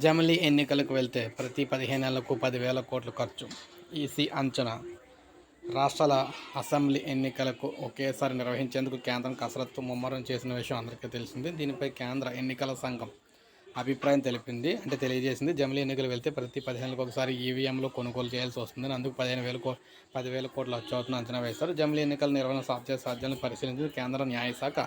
జమిలీ ఎన్నికలకు వెళ్తే ప్రతి పదిహేను నెలలకు పదివేల కోట్లు ఖర్చు. ఈసీ అంచనా. రాష్ట్రాల అసెంబ్లీ ఎన్నికలకు ఒకేసారి నిర్వహించేందుకు కేంద్రం కసరత్తు ముమ్మరం చేసిన విషయం అందరికీ తెలిసింది. దీనిపై కేంద్ర ఎన్నికల సంఘం అభిప్రాయం తెలిపింది అంటే తెలియజేసింది. జమిలీ ఎన్నికలు వెళ్తే ప్రతి పదిహేనులకు ఒకసారి ఈవీఎంలో కొనుగోలు చేయాల్సి వస్తుందని అందుకు పదిహేను వేల కో పదివేల కోట్లు వచ్చవుతుందని అంచనా వేశారు జమిలీ ఎన్నికల నిర్వహణ సాధ్య సాధ్యాలను పరిశీలించి కేంద్ర న్యాయశాఖ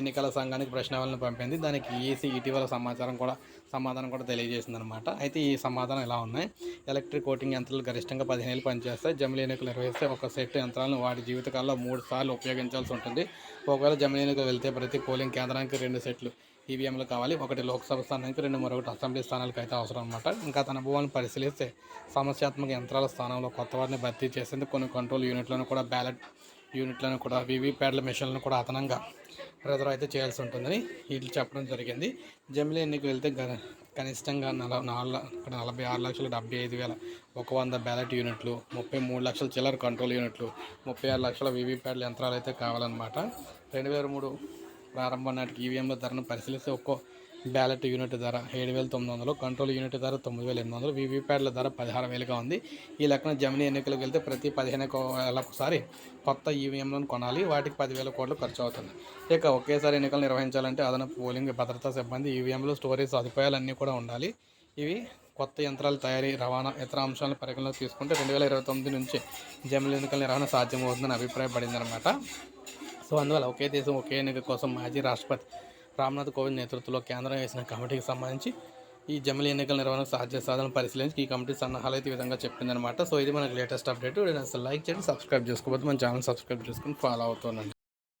ఎన్నికల సంఘానికి ప్రశ్నావళిని పంపింది. దానికి ఈసీ ఇటీవల సమాచారం కూడా సమాధానం కూడా తెలియజేసింది అనమాట అయితే ఈ సమాధానం ఇలా ఉన్నాయి? ఎలక్ట్రిక్ ఓటింగ్ యంత్రాలు గరిష్టంగా పదిహేను ఏళ్ళు పనిచేస్తాయి. జమిలీ ఎన్నికలు నిర్వహిస్తే ఒక సెట్ యంత్రాలను వాటి జీవితకాలంలో మూడు సార్లు ఉపయోగించాల్సి ఉంటుంది. ఒకవేళ జమిలీ ఎన్నికలు వెళ్తే ప్రతి పోలింగ్ కేంద్రానికి రెండు సెట్లు. ఈవీఎంలు కావాలి. ఒకటి లోక్సభ స్థానానికి రెండు మరొకటి అసెంబ్లీ స్థానాలకు అయితే అవసరం అనమాట ఇంకా తన అనుభవాన్ని పరిశీలిస్తే సమస్యాత్మక యంత్రాల స్థానంలో కొత్త వారిని భర్తీ చేసేందుకు కొన్ని కంట్రోల్ యూనిట్లను కూడా బ్యాలెట్ యూనిట్లను కూడా వీవీప్యాడ్ల మిషన్లను కూడా అదనంగా రిజర్వ్ అయితే చేయాల్సి ఉంటుందని వీళ్ళు చెప్పడం జరిగింది. జమిలీ ఎన్నికలు వెళ్తే గ- కనిష్టంగా నల నాలుగు నలభై ఆరు లక్షల డెబ్బై ఐదు వేల ఒక వంద బ్యాలెట్ యూనిట్లు ముప్పై మూడు లక్షల చిల్లర కంట్రోల్ యూనిట్లు ముప్పై ఆరు లక్షల వీవీప్యాడ్ల యంత్రాలు అయితే కావాలన్నమాట. రెండు వేల మూడు ప్రారంభం నాటికి ఈవీఎంల ధరను పరిశీలిస్తే ఒక్కో బ్యాలెట్ యూనిట్ ధర ఏడు వేల తొమ్మిది వందలు కంట్రోల్ యూనిట్ ధర తొమ్మిది వేల ఎనిమిది వందలు వీవీప్యాడ్ల ధర పదహారు వేలుగా ఉంది. ఈ లెక్కన జమినీ ఎన్నికలకు వెళ్తే ప్రతి పదిహేను ఒకసారి కొత్త ఈవీఎంలను కొనాలి వాటికి పదివేల కోట్లు ఖర్చు అవుతుంది. ఇక ఒకేసారి ఎన్నికలు నిర్వహించాలంటే అదనపు పోలింగ్ భద్రతా సిబ్బంది ఈవీఎంలు స్టోరేజ్ సదుపాయాలన్నీ కూడా ఉండాలి. ఇవి కొత్త యంత్రాల తయారీ రవాణా ఇతర అంశాలను పరిగణలోకి తీసుకుంటే రెండు వేల ఇరవై తొమ్మిది నుంచి జమిలీ ఎన్నికల నిర్వహణ సాధ్యమవుతుందని అభిప్రాయపడిందనమాట సో అందువల్ల ఒకే దేశం ఒకే ఎన్నిక కోసం మాజీ రాష్ట్రపతి రామ్నాథ్ కోవింద్ నేతృత్వంలో కేంద్రం వేసిన కమిటీకి సంబంధించి ఈ జమిలీ ఎన్నికల నిర్వహణకు సాధ్య సాధనలు పరిశీలించి ఈ కమిటీ సన్నాహాలు అయితే విధంగా చెప్పిందనమాట సో ఇది మనకు లేటెస్ట్ అప్డేట్. అసలు లైక్ చేయండి సబ్స్క్రైబ్ చేసుకోవద్దు మన ఛానల్ సబ్స్క్రైబ్ చేసుకుని ఫాలో అవుతుండండి